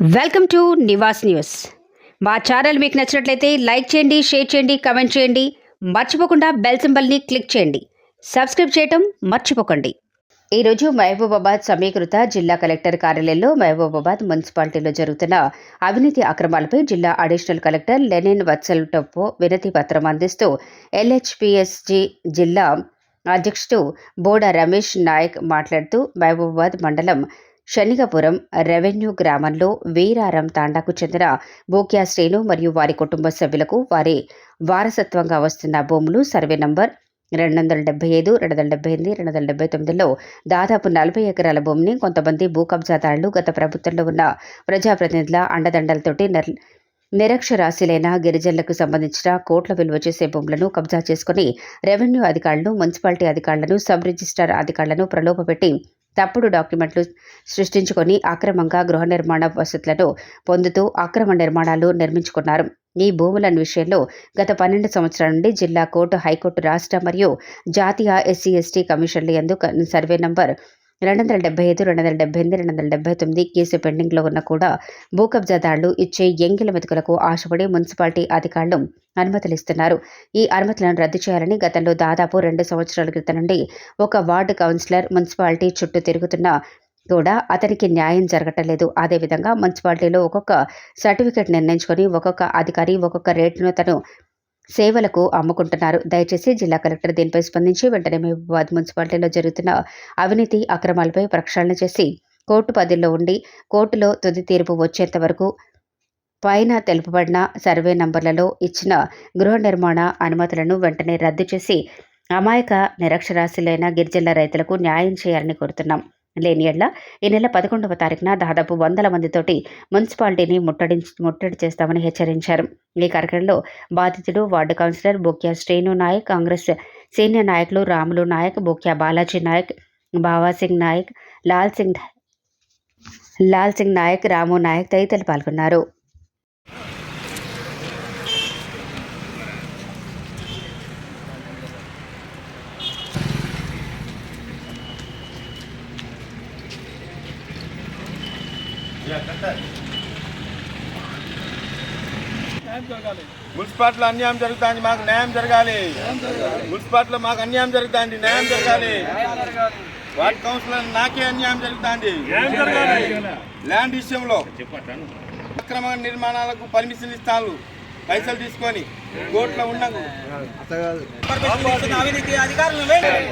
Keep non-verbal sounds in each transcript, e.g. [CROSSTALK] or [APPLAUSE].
Welcome to Nivas news. మా channel మీకు నచ్చినట్లయితే లైక్ చేయండి షేర్ చేయండి కమెంట్ చేయండి. మర్చిపోకుండా బెల్ సింబల్ని క్లిక్ చేయండి. సబ్స్క్రైబ్ చేయటం మర్చిపోకండి. ఈరోజు మహబూబాబాద్ సమీకృత జిల్లా కలెక్టర్ కార్యాలయంలో మహబూబాబాద్ మున్సిపాలిటీలో జరుగుతున్న అవినీతి అక్రమాలపై జిల్లా additional collector Lenin Vatsal Toppo వినతి పత్రం అందిస్తూ ఎల్హెచ్పిఎస్జి జిల్లా అధ్యక్షుడు బోడ రమేష్ నాయక్ మాట్లాడుతూ మహబూబాబాద్ మండలం శనిగపురం రెవెన్యూ గ్రామంలో వీరారం తాండాకు చెందిన బోక్యా శ్రేణు మరియు వారి కుటుంబ సభ్యులకు వారి వారసత్వంగా వస్తున్న భూములు సర్వే నంబర్ రెండు వందల డెబ్బై ఐదు రెండు వందల డెబ్బై ఎనిమిది రెండు వందల డెబ్బై తొమ్మిదిలో దాదాపు నలభై ఎకరాల భూమిని కొంతమంది భూ కబ్జాదారులు గత ప్రభుత్వంలో ఉన్న ప్రజాప్రతినిధుల అండదండలతోటి నిర్ నిరక్షరాస్యులైన గిరిజనులకు సంబంధించిన కోట్ల విలువ చేసే భూములను కబ్జా చేసుకుని రెవెన్యూ అధికారులను మున్సిపాలిటీ అధికారులను సబ్ రిజిస్టార్ అధికారులను ప్రలోభపెట్టి తప్పుడు డాక్యుమెంట్లు సృష్టించుకొని అక్రమంగా గృహ నిర్మాణ వసతులను పొందుతూ అక్రమ నిర్మాణాలు నిర్మించుకున్నారు. ఈ భూముల విషయంలో గత పన్నెండు సంవత్సరాల నుండి జిల్లా కోర్టు హైకోర్టు రాష్ట్ర మరియు జాతీయ ఎస్సీ ఎస్టీ కమిషన్ల ఎందు సర్వే నంబర్ రెండు వందల డెబ్బై ఐదు రెండు వందల డెబ్బై ఎనిమిది రెండు వందల డెబ్బై తొమ్మిది కేసు పెండింగ్లో ఉన్న కూడా భూ కబ్జాదారులు ఇచ్చే ఎంగిల మెతుకులకు ఆశపడి మున్సిపాలిటీ అధికారులు అనుమతులు ఇస్తున్నారు ఈ అనుమతులను రద్దు చేయాలని గతంలో దాదాపు రెండు సంవత్సరాల క్రితం నుండి ఒక వార్డు కౌన్సిలర్ మున్సిపాలిటీ చుట్టూ తిరుగుతున్న కూడా అతనికి న్యాయం జరగటం లేదు. అదేవిధంగా మున్సిపాలిటీలో ఒక్కొక్క సర్టిఫికెట్ నిర్ణయించుకొని ఒక్కొక్క అధికారి ఒక్కొక్క రేటును తను సేవలకు అమ్ముకుంటున్నారు. దయచేసి జిల్లా కలెక్టర్ దీనిపై స్పందించి వెంటనే మహబూబాబాద్ మున్సిపాలిటీలో జరుగుతున్న అవినీతి అక్రమాలపై ప్రక్షాళన చేసి కోర్టు పదిలో ఉండి కోర్టులో తుది తీర్పు వచ్చేంత వరకు పైన తెలుపబడిన సర్వే నంబర్లలో ఇచ్చిన గృహ నిర్మాణ అనుమతులను వెంటనే రద్దు చేసి అమాయక నిరక్షరాస్యులైన గిరిజనుల రైతులకు న్యాయం చేయాలని కోరుతున్నాం. లేని ఎడ్ల ఈ నెల పదకొండవ తారీఖున దాదాపు వందల మందితోటి మున్సిపాలిటీని ముట్టడి ముట్టడి చేస్తామని హెచ్చరించారు. ఈ కార్యక్రమంలో బాధితుడు ward councillor Bokya Srinu Naik Congress senior నాయకులు రాములు నాయక్ బొక్యా బాలాజీ నాయక్ బావాసింగ్ నాయక్ లాల్ సింగ్ లాల్ సింగ్ నాయక్ రాము నాయక్ తదితరులు పాల్గొన్నారు. మున్సిపాలిటీలో అన్యాయం జరుగుతుంది మాకు న్యాయం జరగాలి. మున్సిపాలిటీలో మాకు అన్యాయం జరుగుతుంది న్యాయం జరగాలి. వార్డ్ కౌన్సిలర్ నాకే అన్యాయం జరుగుతుంది. ల్యాండ్ విషయంలో అక్రమ నిర్మాణాలకు పర్మిషన్ ఇస్తాను. పైసలు తీసుకొని కోర్టులో ఉన్నాకు అవినీతి వెంటనే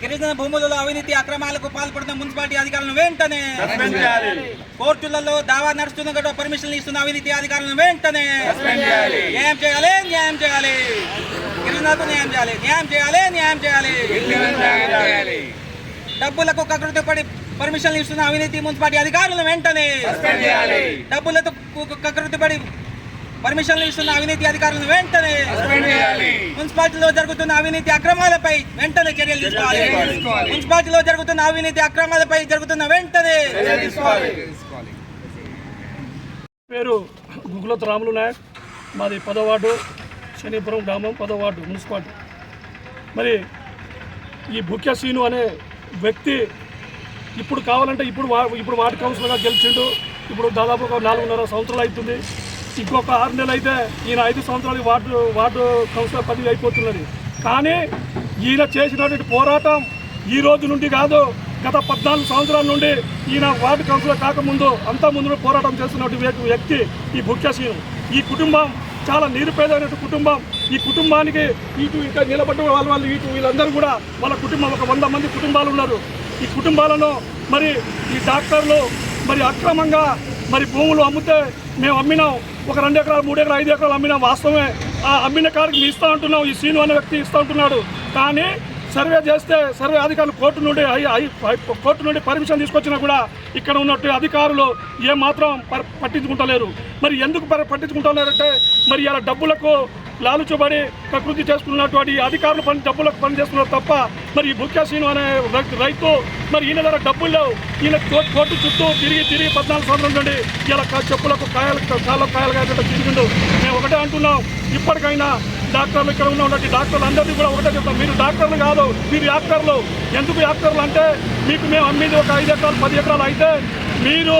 గిరిజన భూములలో అవినీతి అక్రమాలకు పాల్పడుతున్న మున్సిపాలిటీ అధికారులను వెంటనే కోర్టులలో దావా నడుస్తున్న కూడా పర్మిషన్లు ఇస్తున్న అవినీతి అధికారులను వెంటనే న్యాయం చేయాలి న్యాయం చేయాలి. గిరిజనులకు న్యాయం చేయాలి న్యాయం చేయాలి న్యాయం చేయాలి. డబ్బులకు కకృతి పడి పర్మిషన్లు ఇస్తున్న అవినీతి మున్సిపాలిటీ అధికారులను వెంటనే డబ్బులతో కకృతి పడి పర్మిషన్లు ఇస్తున్న అవినీతి అధికారులను వెంటనే మున్సిపాలిటీలో జరుగుతున్న అవినీతి అక్రమాలపై వెంటనే చర్యలు తీసుకోవాలి. మున్సిపాలిటీలో జరుగుతున్న అవినీతి అక్రమాలపై జరుగుతున్న వెంటనే పేరు గుగులత్ రాములు నాయక్. మాది పదవార్డు శనిపురం గ్రామం పదవార్డు మున్సిపాలిటీ. మరి ఈ బుక్య సీను అనే వ్యక్తి ఇప్పుడు కావాలంటే ఇప్పుడు వా ఇప్పుడు వార్డు కౌన్సిలర్గా గెలిచిండు. ఇప్పుడు దాదాపు ఒక నాలుగున్నర సంవత్సరాలు అవుతుంది. ఇంకొక ఆరు నెలలు అయితే ఈయన ఐదు సంవత్సరాలు వార్డు వార్డు కౌన్సిలర్ పదవి అయిపోతున్నది. కానీ ఈయన చేసినటువంటి పోరాటం ఈ రోజు నుండి కాదు గత పద్నాలుగు సంవత్సరాల నుండి ఈయన వార్డు కౌన్సిలర్ కాకముందు అంతా ముందు పోరాటం చేస్తున్నటువంటి వ్యక్తి- వ్యక్తి ఈ బుక్యసీను ఈ కుటుంబం చాలా నిరుపేదైనటువంటి కుటుంబం. ఈ కుటుంబానికి ఇటు ఇంకా నిలబడ్డ వాళ్ళ వాళ్ళు ఇటు వీళ్ళందరూ కూడా వాళ్ళ కుటుంబం ఒక వంద మంది కుటుంబాలు ఉన్నారు. ఈ కుటుంబాలను మరి ఈ డాక్టర్లు మరి అక్రమంగా మరి భూములు అమ్మితే మేము అమ్మినాం. ఒక రెండు ఎకరాలు మూడు ఎకరాలు ఐదు ఎకరాలు అమ్మినా వాస్తవమే. ఆ అమ్మిన కాడికి మేము ఇస్తూ ఉంటున్నాం ఈ సీను అనే వ్యక్తి ఇస్తూ ఉంటున్నాడు. కానీ సర్వే చేస్తే సర్వే అధికారులు కోర్టు నుండి ఐ- ఐ- కోర్టు నుండి పర్మిషన్ తీసుకొచ్చినా కూడా ఇక్కడ ఉన్నట్టు అధికారులు ఏమాత్రం పట్టించుకుంటలేరు. మరి ఎందుకు పట్టించుకుంటలేరంటే మరి ఇలా డబ్బులకు లాలుచబడి ప్రకృతి చేసుకున్నటువంటి అధికారులు పని డబ్బులకు పని చేస్తున్నారు తప్ప మరి ఈ బుక్యాసీను అనే రైతు మరి ఈయన దగ్గర డబ్బులు లేవు. ఈయన కోర్టు కోర్టు చుట్టూ తిరిగి తిరిగి పద్నాలుగు సంవత్సరం నుండి ఇలా చెప్పులకు కాయలు కాళ్ళకు కాయలు కాయలు తిరిగిండు మేము ఒకటే అంటున్నాం ఇప్పటికైనా డాక్టర్లు ఇక్కడ ఉన్నటువంటి డాక్టర్లు అందరినీ కూడా ఒకటే చెప్తాం. మీరు డాక్టర్లు కాదు మీరు యాక్టర్లు. ఎందుకు యాక్టర్లు అంటే మీకు మేము అమ్మేది ఒక ఐదు ఎకరాలు పది ఎకరాలు అయితే మీరు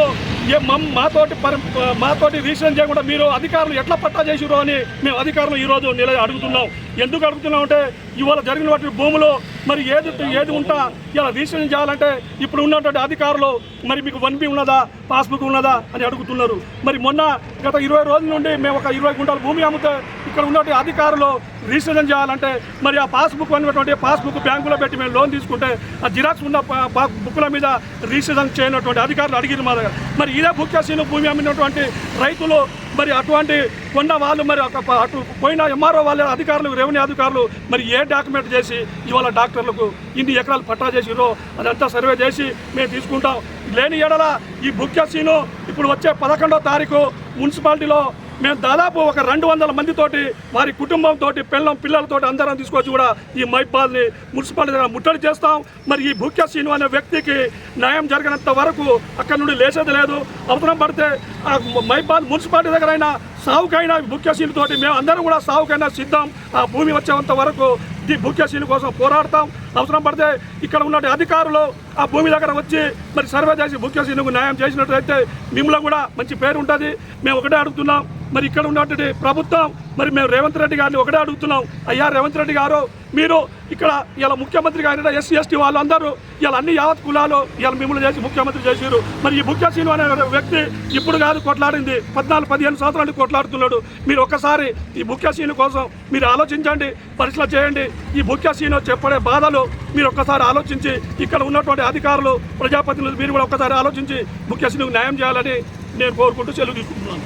మాతోటి పరి మాతోటి రీసెంట్ చేయకుండా మీరు అధికారులు ఎట్లా పట్టా చేసిరో అని మేము అధికారులు ఈరోజు నిల అడుగుతున్నాం. ఎందుకు అడుగుతున్నాం అంటే ఇవాళ జరిగిన వాటి భూములు మరి ఏది ఏది ఉంటా ఇలా రీసెంట్ చేయాలంటే ఇప్పుడు ఉన్నటువంటి అధికారులు మరి మీకు వన్ బి ఉన్నదా పాస్బుక్ ఉన్నదా అని అడుగుతున్నారు. మరి మొన్న గత ఇరవై రోజుల నుండి మేము ఒక ఇరవై గుంటల భూమి అమ్మితే ఇక్కడ ఉన్నటువంటి అధికారులు రిజిస్ట్రేషన్ చేయాలంటే మరి ఆ పాస్బుక్ అనేటువంటి పాస్బుక్ బ్యాంకులో పెట్టి మేము లోన్ తీసుకుంటే ఆ జిరాక్స్ ఉన్న పా- పా- బుక్ల మీద రిజిస్ట్రేషన్ చేయనటువంటి అధికారులు అడిగిన మా దగ్గర. మరి ఇదే బుక్యాసీను భూమి అమ్మినటువంటి రైతులు మరి అటువంటి కొన్న వాళ్ళు మరి ఒక అటు పోయిన ఎంఆర్ఓ వాళ్ళ అధికారులు రెవెన్యూ అధికారులు మరి ఏ డాక్యుమెంట్ చేసి ఇవాళ డాక్టర్లకు ఇన్ని ఎకరాలు పట్టా చేసిరో అదంతా సర్వే చేసి మేము తీసుకుంటాం. లేని ఎడల ఈ బుక్యాసీను ఇప్పుడు వచ్చే పదకొండో తారీఖు మున్సిపాలిటీలో మేము దాదాపు ఒక రెండు వందల మందితోటి వారి కుటుంబంతో పిల్లం పిల్లలతో అందరం తీసుకొచ్చి కూడా ఈ మైపాల్ని మున్సిపాలిటీ దగ్గర ముట్టడి చేస్తాం. మరి ఈ భూక్య శ్రీను అనే వ్యక్తికి న్యాయం జరిగినంత వరకు అక్కడ నుండి లేచేది లేదు. అవసరం పడితే ఆ మైపాల్ మున్సిపాలిటీ దగ్గర అయినా సావుకైనా భూక్య తోటి మేము అందరం కూడా సావుకైనా సిద్ధం. ఆ భూమి వచ్చేంత వరకు ఈ భూక్య కోసం పోరాడతాం. అవసరం పడితే ఇక్కడ ఉన్న అధికారులు ఆ భూమి దగ్గర వచ్చి మరి సర్వే చేసి భూక్య న్యాయం చేసినట్లయితే మిమ్మల్ని కూడా మంచి పేరు ఉంటుంది. మేము ఒకటే అడుగుతున్నాం. మరి ఇక్కడ ఉన్నటువంటి ప్రభుత్వం మరి మేము రేవంత్ రెడ్డి గారిని ఒకటే అడుగుతున్నాం. అయ్యా రేవంత్ రెడ్డి గారు మీరు ఇక్కడ ఇలా ముఖ్యమంత్రి గారి ఎస్సీ ఎస్టీ వాళ్ళందరూ ఇలా అన్ని యావత్ కులాలు ఇలా మిమ్మల్ని చేసి ముఖ్యమంత్రి చేశారు. మరి ఈ ముఖ్య శ్రీను అనే వ్యక్తి ఇప్పుడు కాదు కొట్లాడింది. పద్నాలుగు పదిహేను సంవత్సరాలు కొట్లాడుతున్నాడు. మీరు ఒక్కసారి ఈ ముఖ్య శ్రీను కోసం మీరు ఆలోచించండి పరిశీలన చేయండి. ఈ ముఖ్య శ్రీను చెప్పడే బాధలు మీరు ఒక్కసారి ఆలోచించి ఇక్కడ ఉన్నటువంటి అధికారులు ప్రజాప్రతినిధులు మీరు కూడా ఒక్కసారి ఆలోచించి ముఖ్య శ్రీనుకు న్యాయం చేయాలని నేను కోరుకుంటూ సెలవు తీసుకుంటున్నాను.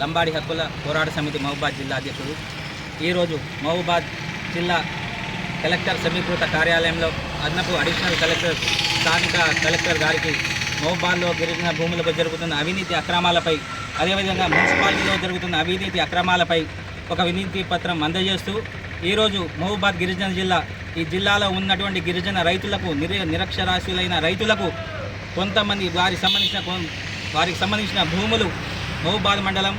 లంబాడి హక్కుల పోరాట సమితి మహబూబాద్ జిల్లా అధ్యక్షుడు. ఈరోజు మహబూబాద్ జిల్లా కలెక్టర్ సమీకృత కార్యాలయంలో అదనపు అడిషనల్ కలెక్టర్ స్థానిక కలెక్టర్ గారికి మహబూబాద్లో గిరిజన భూములకు జరుగుతున్న అవినీతి అక్రమాలపై అదేవిధంగా మున్సిపాలిటీలో జరుగుతున్న అవినీతి అక్రమాలపై ఒక వినీతి పత్రం అందజేస్తూ ఈరోజు మహబూబాద్ గిరిజన జిల్లా ఈ జిల్లాలో ఉన్నటువంటి గిరిజన రైతులకు నిర నిరక్షరాస్యులైన రైతులకు కొంతమంది వారికి సంబంధించిన వారికి సంబంధించిన భూములు మహబూబాద్ మండలం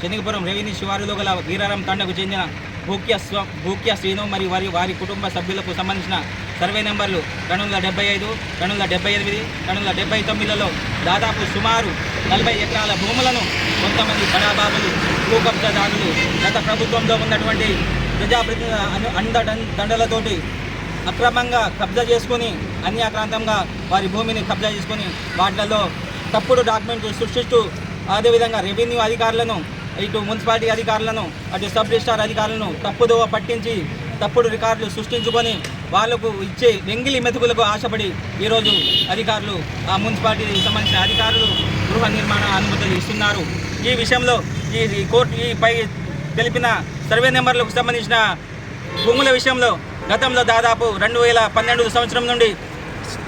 శనిగపురం రెవెన్యూ శివారులో గల వీరారం తండకు చెందిన భూక్య స్వ భూక్య శ్రీను మరియు వారి వారి కుటుంబ సభ్యులకు సంబంధించిన సర్వే నెంబర్లు రెండు వందల డెబ్బై ఐదు రెండు వందల డెబ్బై ఎనిమిది రెండు వందల డెబ్బై తొమ్మిదిలో దాదాపు సుమారు నలభై ఎకరాల భూములను కొంతమంది బడాబాబులు భూకబ్జాదారులు గత ప్రభుత్వంలో ఉన్నటువంటి ప్రజాప్రతినిధుల అను- అండ దండలతోటి అక్రమంగా కబ్జా చేసుకుని అన్యాక్రాంతంగా వారి భూమిని కబ్జా చేసుకుని వాటిలలో తప్పుడు డాక్యుమెంట్లు సృష్టిస్తూ అదేవిధంగా రెవెన్యూ అధికారులను ఇటు మున్సిపాలిటీ అధికారులను అటు సబ్ రిజిస్టార్ అధికారులను తప్పుదోవ పట్టించి తప్పుడు రికార్డులు సృష్టించుకొని వాళ్ళకు ఇచ్చే వెంగిలి మెతుకులకు ఆశపడి ఈరోజు అధికారులు ఆ మున్సిపాలిటీకి సంబంధించిన అధికారులు గృహ నిర్మాణ అనుమతులు ఇస్తున్నారు. ఈ విషయంలో ఈ కోర్టు ఈ పై తెలిపిన సర్వే నెంబర్లకు సంబంధించిన భూముల విషయంలో గతంలో దాదాపు రెండు వేల పన్నెండు సంవత్సరం నుండి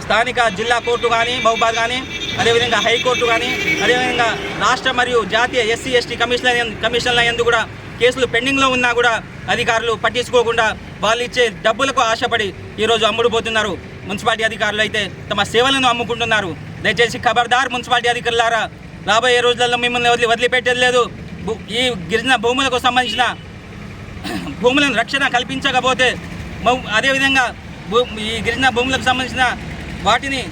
స్థానిక జిల్లా కోర్టు కానీ మహబాద్ కానీ అదేవిధంగా హైకోర్టు కానీ అదేవిధంగా రాష్ట్ర మరియు జాతీయ ఎస్సీ ఎస్టీ కమిషన్ల కమిషన్ల ఎందు కూడా కేసులు పెండింగ్లో ఉన్నా కూడా అధికారులు పట్టించుకోకుండా వాళ్ళు ఇచ్చే డబ్బులకు ఆశపడి ఈరోజు అమ్ముడుపోతున్నారు. మున్సిపాలిటీ అధికారులు అయితే తమ సేవలను అమ్ముకుంటున్నారు. దయచేసి ఖబర్దార్ మున్సిపాలిటీ అధికారులారా రాబోయే రోజులలో మిమ్మల్ని వదిలి వదిలిపెట్టేది లేదు. ఈ గిరిజన భూములకు సంబంధించిన [CLEARS THROAT] భూములను రక్షణ కల్పించకపోతే అదేవిధంగా భూ ఈ గిరిజన భూములకు సంబంధించిన వాటిని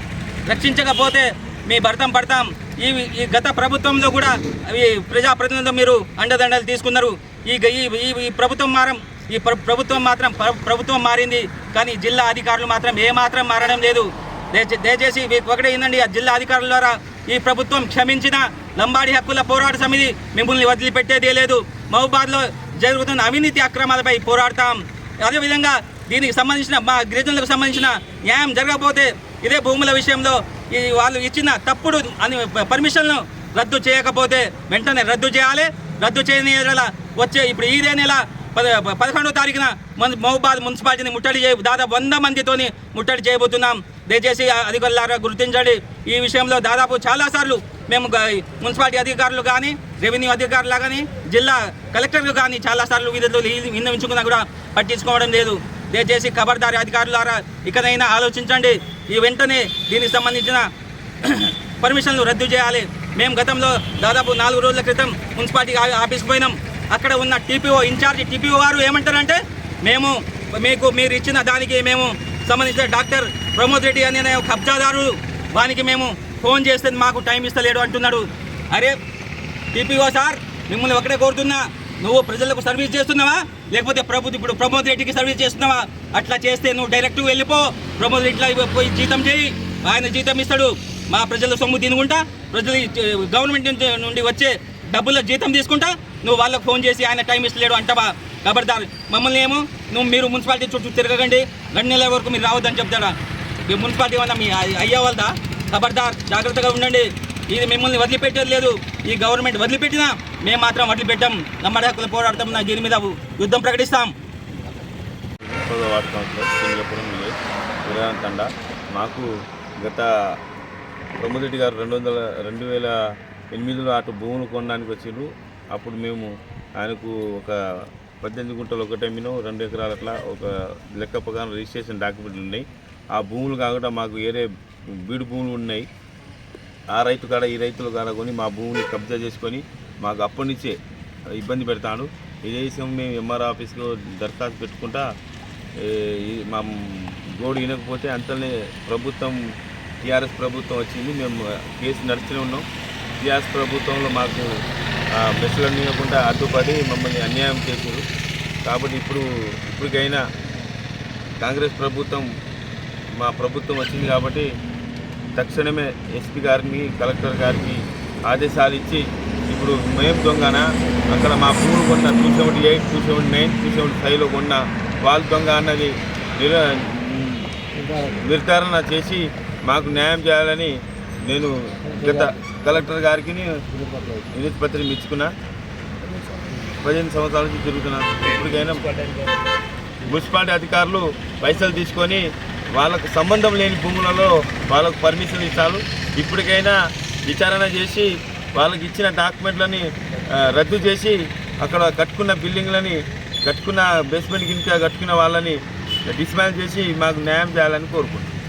రక్షించకపోతే మీ భర్తం పడతాం. ఈ ఈ గత ప్రభుత్వంలో కూడా ఈ ప్రజాప్రతినిధులు మీరు అండదండలు తీసుకున్నారు. ఈ ఈ ప్రభుత్వం మారం ఈ ప్రభుత్వం మాత్రం ప్రభుత్వం మారింది. కానీ జిల్లా అధికారులు మాత్రం ఏమాత్రం మారడం లేదు. దయచేసి మీకు ఒకటే ఏందండి ఆ జిల్లా అధికారుల ద్వారా ఈ ప్రభుత్వం క్షమించిన లంబాడి హక్కుల పోరాట సమితి మిమ్మల్ని వదిలిపెట్టేదే లేదు. మహబూబాద్లో జరుగుతున్న అవినీతి అక్రమాలపై పోరాడతాం. అదేవిధంగా దీనికి సంబంధించిన మా గిరిజనులకు సంబంధించిన న్యాయం జరగకపోతే ఇదే భూముల విషయంలో ఈ వాళ్ళు ఇచ్చిన తప్పుడు అని పర్మిషన్ను రద్దు చేయకపోతే వెంటనే రద్దు చేయాలి. రద్దు చేయని వచ్చే ఇప్పుడు ఇదే నెల పద పదకొండో తారీఖున మన మహబాద్ మున్సిపాలిటీని ముట్టడి చేయ దాదాపు వంద మందితోని ముట్టడి చేయబోతున్నాం. దయచేసి అధికారులారా గుర్తించండి. ఈ విషయంలో దాదాపు చాలాసార్లు మేము మున్సిపాలిటీ అధికారులు కానీ రెవెన్యూ అధికారులు కానీ జిల్లా కలెక్టర్లు కానీ చాలాసార్లు విధులు విన్నవించుకున్నా కూడా పట్టించుకోవడం లేదు. దయచేసి ఖబర్దారి అధికారులారా ఇకనైనా ఆలోచించండి. ఈ వెంటనే దీనికి సంబంధించిన [CLEARS THROAT] పర్మిషన్లు రద్దు చేయాలి. మేము గతంలో దాదాపు నాలుగు రోజుల క్రితం మున్సిపాలిటీ ఆఫీస్కి పోయినాం. అక్కడ ఉన్న టీపీఓ ఇన్ఛార్జ్ టీపీఓ వారు ఏమంటారంటే మేము మీకు మీరు ఇచ్చిన దానికి మేము సంబంధించిన డాక్టర్ ప్రమోద్ రెడ్డి అనే కబ్జాదారు వానికి మేము ఫోన్ చేస్తే మాకు టైం ఇస్తలేడు అంటున్నాడు. అరే టీపీఓ సార్ మిమ్మల్ని ఒకటే కోరుతున్నా. నువ్వు ప్రజలకు సర్వీస్ చేస్తున్నావా? లేకపోతే ప్రభుత్వం ఇప్పుడు ప్రమోద్ రెడ్డికి సర్వీస్ చేస్తున్నావా? అట్లా చేస్తే నువ్వు డైరెక్ట్ వెళ్ళిపో. ప్రమోద్ రెడ్డిలో పోయి జీతం చేయి. ఆయన జీతం ఇస్తాడు. మా ప్రజల సొమ్ము తినుకుంటా. ప్రజలు గవర్నమెంట్ నుండి వచ్చే డబ్బుల జీతం తీసుకుంటా. నువ్వు వాళ్ళకి ఫోన్ చేసి ఆయన టైం ఇస్తలేడు అంటావా? ఖబర్దార్ మమ్మల్ని ఏమో నువ్వు మీరు మున్సిపాలిటీ చుట్టూ తిరగకండి. రెండు నెలల వరకు మీరు రావద్దని చెప్తాడా? మీ మున్సిపాలిటీ ఏమన్నా మీ అయ్యే వాళ్ళదా? ఖబర్దార్ జాగ్రత్తగా ఉండండి. ఇది మిమ్మల్ని వదిలిపెట్టేది లేదు. ఈ గవర్నమెంట్ వదిలిపెట్టినా మేము మాత్రం వదిలిపెట్టాం. నమ్మడి హక్కులు పోరాడతాం నా దీని మీద యుద్ధం ప్రకటిస్తాం. తండ. మాకు గత ప్రమోదరెడ్డి గారు రెండు వందల రెండు వేల ఎనిమిదిలో అటు భూములు కొనడానికి వచ్చిండ్రు అప్పుడు మేము ఆయనకు ఒక పద్దెనిమిది గుంటలు ఒక టైమినో రెండు ఎకరాలు అట్లా ఒక లెక్క ప్రకారం రిజిస్ట్రేషన్ డాక్యుమెంట్లు ఉన్నాయి. ఆ భూములు కాకుండా మాకు వేరే బీడు భూములు ఉన్నాయి. ఆ రైతు కాడ ఈ రైతులు కాడ కొని మా భూమిని కబ్జా చేసుకొని మాకు అప్పటి నుంచే ఇబ్బంది పెడతాడు. ఇదే విషయం మేము ఎంఆర్ ఆఫీస్లో దరఖాస్తు పెట్టుకుంటా మా గోడు వినకపోతే అంతనే ప్రభుత్వం టీఆర్ఎస్ ప్రభుత్వం వచ్చింది. మేము కేసు నడుస్తూనే ఉన్నాం. టీఆర్ఎస్ ప్రభుత్వంలో మాకు బస్సులు అనివ్వకుండా అడ్డుపడి మమ్మల్ని అన్యాయం చేశారు. కాబట్టి ఇప్పుడు ఇప్పటికైనా కాంగ్రెస్ ప్రభుత్వం మా ప్రభుత్వం వచ్చింది కాబట్టి తక్షణమే ఎస్పీ గారిని కలెక్టర్ గారికి ఆదేశాలు ఇచ్చి ఇప్పుడు మేము దొంగన అక్కడ మా పూరు కొన్న two seventy eight two seventy nine two seventy ఫైవ్లో కొన్న వాళ్ళ దొంగ అన్నది నిర్ధారణ చేసి మాకు న్యాయం చేయాలని నేను గత కలెక్టర్ గారికి వినతి పత్రం ఇచ్చుకున్నా. పదిహేను సంవత్సరాల నుంచి తిరుగుతున్నాను ఇప్పటికైనా మున్సిపాలిటీ అధికారులు పైసలు తీసుకొని వాళ్ళకు సంబంధం లేని భూములలో వాళ్ళకు పర్మిషన్ ఇచ్చారు. ఇప్పటికైనా విచారణ చేసి వాళ్ళకి ఇచ్చిన డాక్యుమెంట్లని రద్దు చేసి అక్కడ కట్టుకున్న బిల్డింగ్లని కట్టుకున్న బేస్మెంట్ కింద కట్టుకున్న వాళ్ళని డిస్మాండ్ చేసి మాకు న్యాయం చేయాలని కోరుకుంటున్నాం.